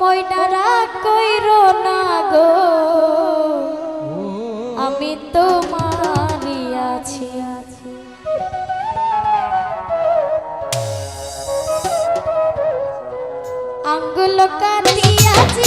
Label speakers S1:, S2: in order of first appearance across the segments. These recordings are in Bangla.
S1: ময়নারা কইর না গো। আমি তো মানি আছি আছি আঙ্গুল আছি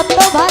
S1: কত ভাই